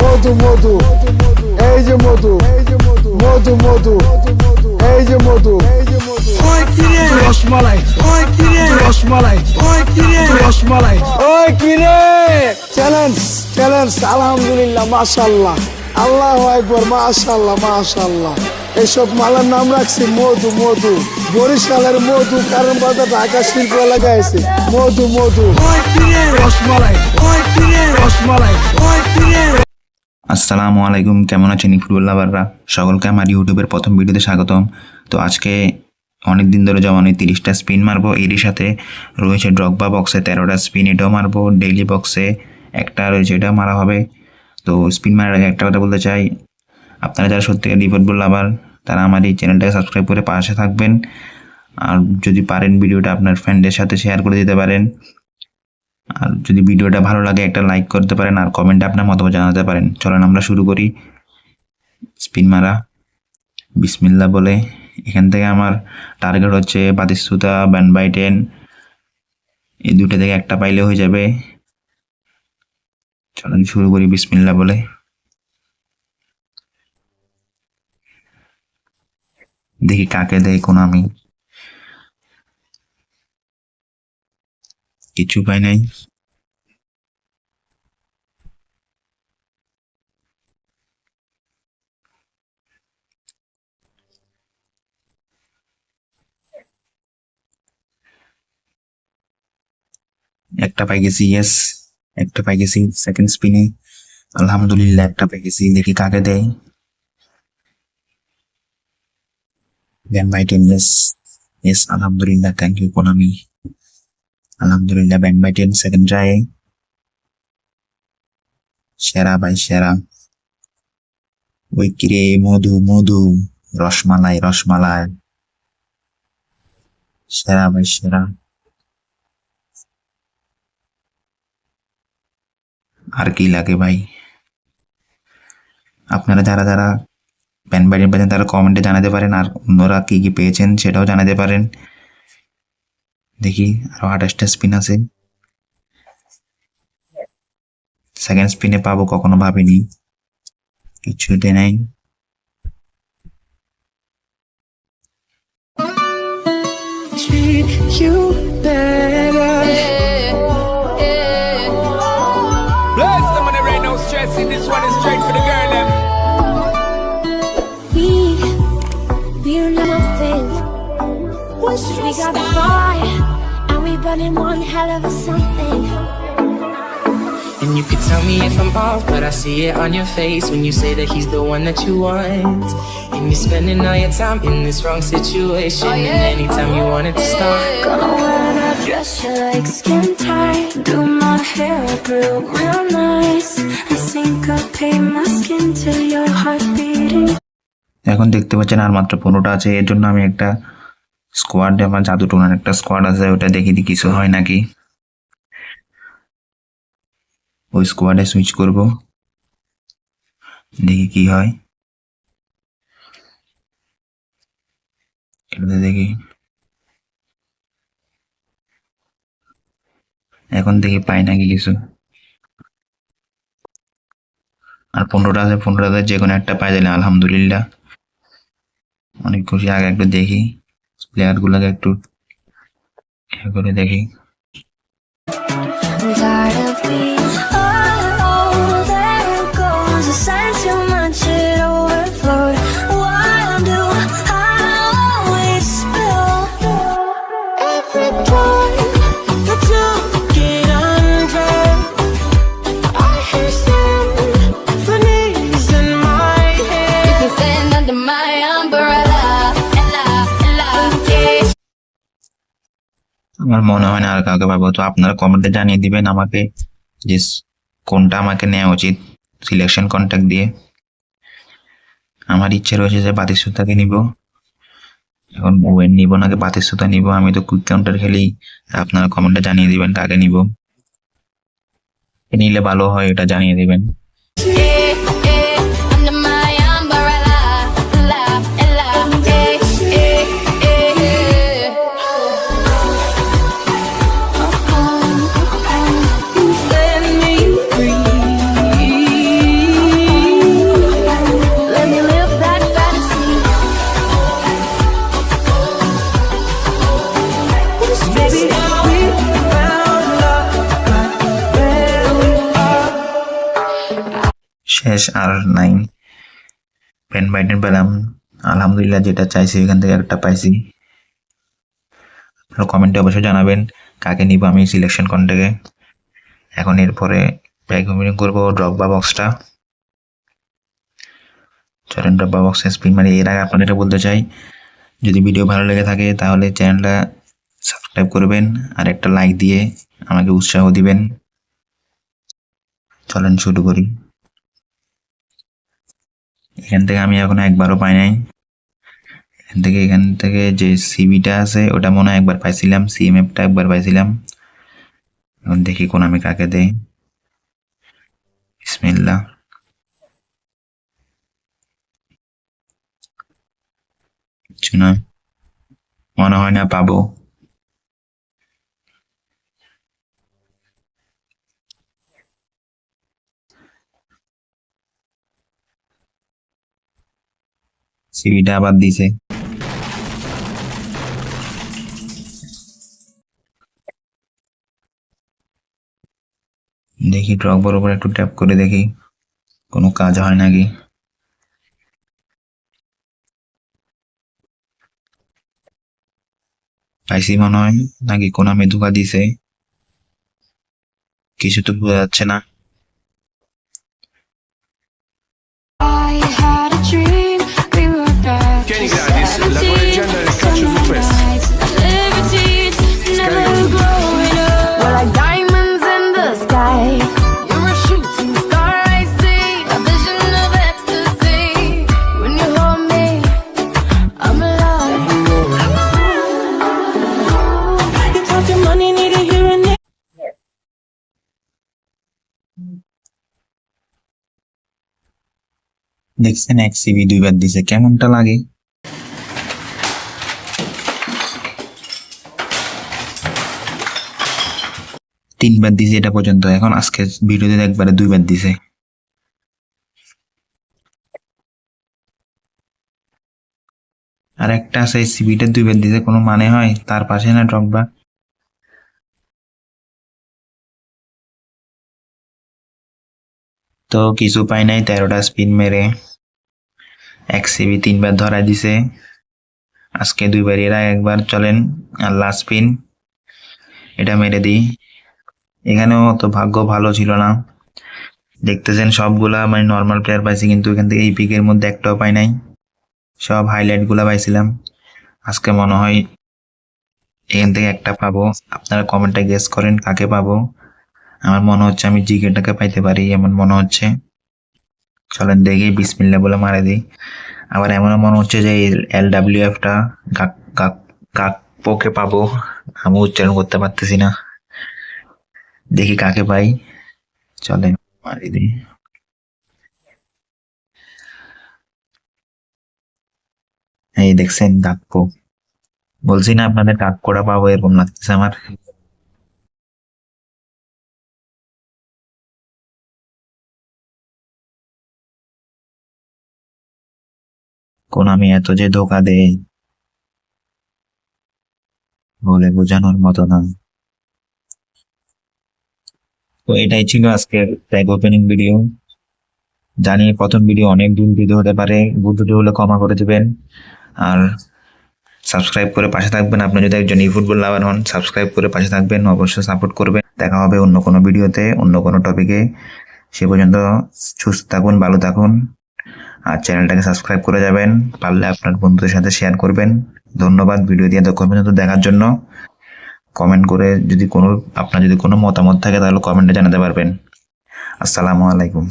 মধু মধু। এই যে মধু। মধু মধু। এই যে মধু। রসমালাই। রসমালাই। রসমালাই। ওই কিরে? Challenge challenge. আলহামদুলিল্লাহ মাশাল্লাহ আল্লাহ একবার মাশাল্লাহ মাশাল্লাহ এইসব মালার নাম রাখছি মধু মধু। বরিশালের মধু কারণ বাজার ঢাকা শিল্প এলাকায় আছে মধু। মধু রসমালাই। রসমালাই। আসসালামু আলাইকুম, কেমন আছেন ফুটবল লাভাররা? সকলকে আমার ইউটিউবের প্রথম ভিডিওতে স্বাগতম। তো আজকে অনেক দিন ধরে জমানো তিরিশটা স্পিন মারবো, এরই সাথে রয়েছে ড্রগবা বক্সে তেরোটা স্পিন, এটাও মারবো, ডেইলি বক্সে একটা রয়েছে, এটাও মারা হবে। তো স্পিন মারার আগে একটা কথা বলতে চাই, আপনারা যারা সত্যিকার ফুটবল লাভার, তারা আমার এই চ্যানেলটাকে সাবস্ক্রাইব করে পাশে থাকবেন। আর যদি পারেন ভিডিওটা আপনার ফ্রেন্ডের সাথে শেয়ার করে দিতে পারেন। আর যদি ভিডিওটা ভালো লাগে, একটা লাইক করতে পারেন আর কমেন্টে আপনার মতামত জানাতে পারেন। চলেন আমরা শুরু করি। স্পিন মারা বিসমিল্লা বলে। এখান থেকে আমার টার্গেট হচ্ছে বাতিস্তুতা ব্যান বাই টেন এই দুটো থেকে একটা পাইলে হয়ে যাবে। চলেন শুরু করি বিসমিল্লা বলে। দেখি কাকে দেয় কোনো আমি। কিছু পাই নাই একটা পাই গেছি ইয়েস একটা পাই গেছি সেকেন্ড স্পিনে আলহামদুলিল্লাহ একটা পাই গেছি দেখি কাকে দেয়। Ban by ten yes yes আলহামদুলিল্লাহ থ্যাংক ইউ কোনামি আলহামদুলিল্লাহ ban by ten second try সেরা ভাই সেরা ওই কিরে মধু মধু রসমালাই রসমালাই সেরা ভাই সেরা আর কি লাগে ভাই আপনারা যারা যারা প্যান বাইডেন পেয়েছেন তারা কমেন্টে জানাতে পারেন, আর অন্যরা কি কি পেয়েছেন, সেটাও জানাতে পারেন। দেখি আরও আঠাশটা স্পিন আছে। সেকেন্ড স্পিনে পাবো কখনো ভাবিনি। কিছুতে নাই। We got the fire. we burning one hell of a something. And you could tell me if I'm off, but I see it on your face when you say that he's the one that you want. And you're spending all your time in this wrong situation. And anytime you want it to start. Gonna wear that dress you like skin tight. Do my hair up real, real nice. And syncopate my skin till your heart beating. এখন দেখতে পাচ্ছেন আর মাত্র পনেরোটা আছে এর জন্য আমি একটা স্কোয়াড আমার জাদু টোনার একটা স্কোয়াড আছে, ওটা দেখি দি কিছু হয় নাকি। ওই স্কোয়াডে সুইচ করব। দেখি কি হয়। এটাতে দেখি। এখন দেখি পাই নাকি কিছু। আর পনেরোটা আছে, পনেরোটাতে যে কোনো একটা পাই দিলে, আলহামদুলিল্লাহ। অনেক খুশি, আগে একটু দেখি। প্লেয়ার গুলোকে একটু করে দেখি। আমার মনে হয় না আর কাউকে পাবো তো আপনারা কমেন্টে জানিয়ে দিবেন আমাকে যে কোনটা আমাকে নেওয়া উচিত সিলেকশন কন্ট্যাক্ট দিয়ে। আমার ইচ্ছে রয়েছে যে বাতিসুতাকে নিব। এখন ওয়েন নিব নাকি বাতিসুতা নিব। আমি তো কুইক কাউন্টার খেলি আপনারা কমেন্টে জানিয়ে দিবেন কাকে নিব। নিলে ভালো হয়, এটা জানিয়ে দিবেন। শেষ আর নাই। পেন বাইটেন পেলাম। আলহামদুলিল্লাহ যেটা চাইছি, এখান থেকে একটা পাইছি। আপনারা কমেন্টে অবশ্যই জানাবেন কাকে নিব আমি সিলেকশন কোন থেকে। এখন এরপরে ব্যাগ ওপেনিং করব ড্রপ বা বক্সটা চলেন ড্রপ বা বক্সে স্পিন মানে এর আগে আপনাদের বলতে চাই, যদি ভিডিও ভালো লেগে থাকে তাহলে চ্যানেলটা সাবস্ক্রাইব করবেন আর একটা লাইক দিয়ে আমাকে উৎসাহ দিবেন। চলেন শুরু করি। এখান থেকে আমি এখনও একবারও পাই নাই। এখান থেকে এখান থেকে যে সিবিটা আছে, ওটা মনে হয় একবার পাইছিলাম সিএমএফটা একবার পাইছিলাম। এখন দেখি কোন আমি কাকে দেই। নয়। মনে হয় না পাবো। সিবিটা আবার দিছে। দেখি ড্রপ বরাবর একটু ট্যাপ করে দেখি, কোনো কাজ হয় নাকি? পাইছি মনে হয় নাকি কোন মেধুকা দিছে। কিছু তো বোঝা যাচ্ছে না। me, I'm alive You talking money, need a hearing it. দেখছেন এক সিবি দুইবার দিছে কেমনটা লাগে তিনবার দিছে এটা পর্যন্ত। এখন আজকে ভিডিওতে একবারে দুইবার দিছে। আর একটা আছে সিবিটা দুইবার দিছে, কোনো মানে হয়? তার পাশে না ড্রগবা তো কিছু পাই নাই, তেরোটা স্পিন মেরে। এক সিবি তিনবার ধরা দিছে। আজকে দুইবার এরা একবার চলেন, আর লাস্ট স্পিন এটা মেরে দিই। এখানেও তো ভাগ্য ভালো ছিল না দেখতেছেন সবগুলা মানে নর্মাল প্লেয়ার পাইছি কিন্তু এখান থেকে এই পিকের মধ্যে একটাও পাই নাই সব হাইলাইটগুলা পাইছিলাম আজকে মনে হয় এখান থেকে একটা পাবো আপনারা কমেন্টে গেস করেন কাকে পাবো আমার মনে হচ্ছে আমি জিকেটাকে পাইতে পারি এমন মনে হচ্ছে চলেন দেখি বিসমিল্লা বলে মারে দিই আবার এমনও মনে হচ্ছে যে এল ডাব্লিউ এফটা কাকপোকে পাবো আমি উচ্চারণ করতে পারতেছি না দেখি কাকে পাই। চলেন, মারি দিই। এই দেখছেন কাকপো। বলছি না আপনাদের কাকপোড়া পাবো, এরকম লাগতেছে আমার। কোন আমি এত যে ধোকা দেই, বলে বোঝানোর মতো না। তো এটাই ছিল আজকের ট্যাগ ওপেনিং ভিডিও জানি প্রথম ভিডিও অনেক দিন ভিডিও হতে পারে ভুল হলে ক্ষমা করে দেবেন। আর সাবস্ক্রাইব করে পাশে থাকবেন। আপনি যদি একজন ই ফুটবল লাভার হন সাবস্ক্রাইব করে পাশে থাকবেন, অবশ্যই সাপোর্ট করবেন। দেখা হবে অন্য কোনো ভিডিওতে অন্য কোনো টপিকে সে পর্যন্ত সুস্থ থাকুন, ভালো থাকুন। আর চ্যানেলটাকে সাবস্ক্রাইব করে যাবেন। পারলে আপনার বন্ধুদের সাথে শেয়ার করবেন। ধন্যবাদ। ভিডিও দিয়ে এতক্ষণ পর্যন্ত দেখার জন্য। কমেন্ট করে যদি কোনো, আপনার যদি কোনো মতামত থাকে তাহলে কমেন্টে জানাতে পারবেন। আসসালামু আলাইকুম।